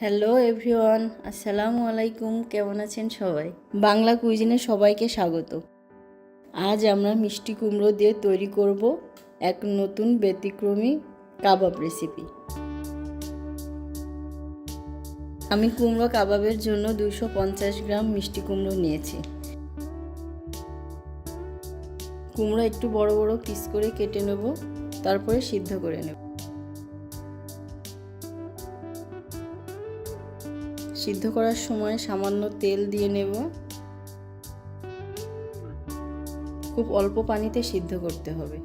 Hello everyone, আসসালামু আলাইকুম, কেমন আছেন সবাই? বাংলা কুইজিনে সবাইকে স্বাগত। আজ আমরা মিষ্টি কুমড়ো দিয়ে তৈরি করব এক নতুন ব্যতিক্রমী কাবাব রেসিপি আমি কুমড়ো কাবাবের জন্য দুশো পঞ্চাশ গ্রাম মিষ্টি কুমড়ো নিয়েছি। কুমড়ো একটু বড় বড় পিস করে কেটে নেব, তারপরে সিদ্ধ করে নেব। সিদ্ধ করার সময় সামান্য তেল দিয়ে নেব। খুব অল্প পানিতে সিদ্ধ করতে হবে।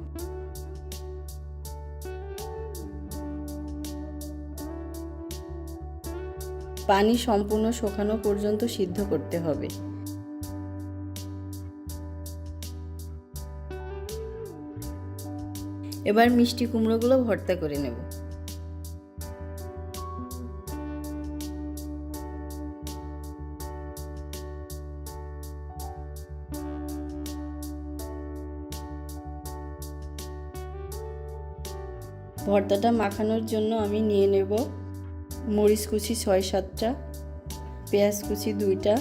পানি সম্পূর্ণ শুকানো পর্যন্ত সিদ্ধ করতে হবে। এবার মিষ্টি কুমড়োগুলো ভর্তা করে নেব। ভর্তাটা মাখানোর জন্য আমি নিয়ে নেব মরিচ কুচি ছয় সাতটা, পেঁয়াজ কুচি দুইটা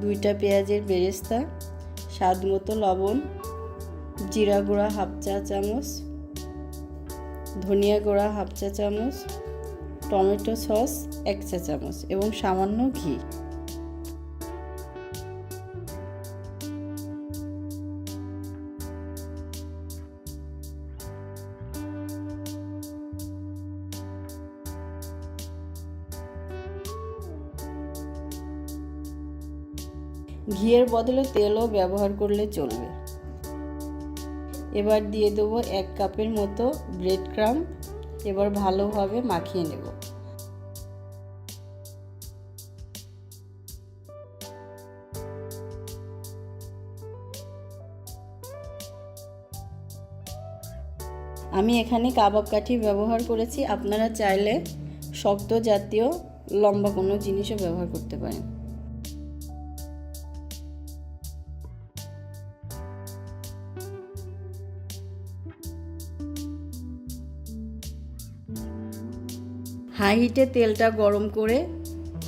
দুইটা পেঁয়াজের বেরেস্তা, স্বাদ মতো লবণ, জিরা গুঁড়া হাফ চা চামচ, ধনিয়া গুঁড়া হাফ চা চামচ, টমেটো সস এক চা চামচ এবং সামান্য ঘি। ঘিয়ের বদলে তেলও ব্যবহার করলে চলবে। এবার দিয়ে দেবো এক কাপের মতো ব্রেড ক্রাম। এবার ভালোভাবে মাখিয়ে নেব। আমি এখানে কাবাব কাঠি ব্যবহার করেছি। আপনারা চাইলে শক্ত জাতীয় লম্বা কোনো জিনিসও ব্যবহার করতে পারেন। হাই হিটে তেলটা গরম করে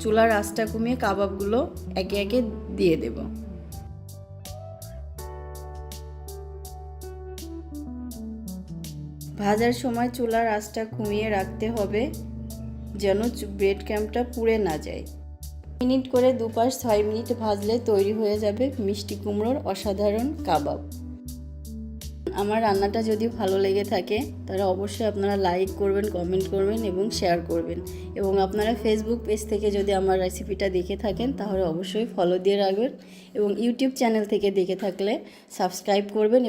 চুলার আঁচটা কমিয়ে কাবাবগুলো একে একে দিয়ে দেব। ভাজার সময় চুলার আঁচটা কমিয়ে রাখতে হবে যেন ব্রেড ক্যাম্পটা পুড়ে না যায়। মিনিট করে দুপাশ ছয় মিনিট ভাজলে তৈরি হয়ে যাবে মিষ্টি কুমড়োর অসাধারণ কাবাব। আমার রান্নাটা যদি ভালো লেগে থাকে, তাহলে অবশ্যই আপনারা লাইক করবেন কমেন্ট করবেন এবং শেয়ার করবেন। এবং আপনারা ফেসবুক পেজ থেকে যদি আমার রেসিপিটা দেখে থাকেন, তাহলে অবশ্যই ফলো দিয়ে রাখবেন। এবং ইউটিউব চ্যানেল থেকে দেখে থাকলে সাবস্ক্রাইব করবেন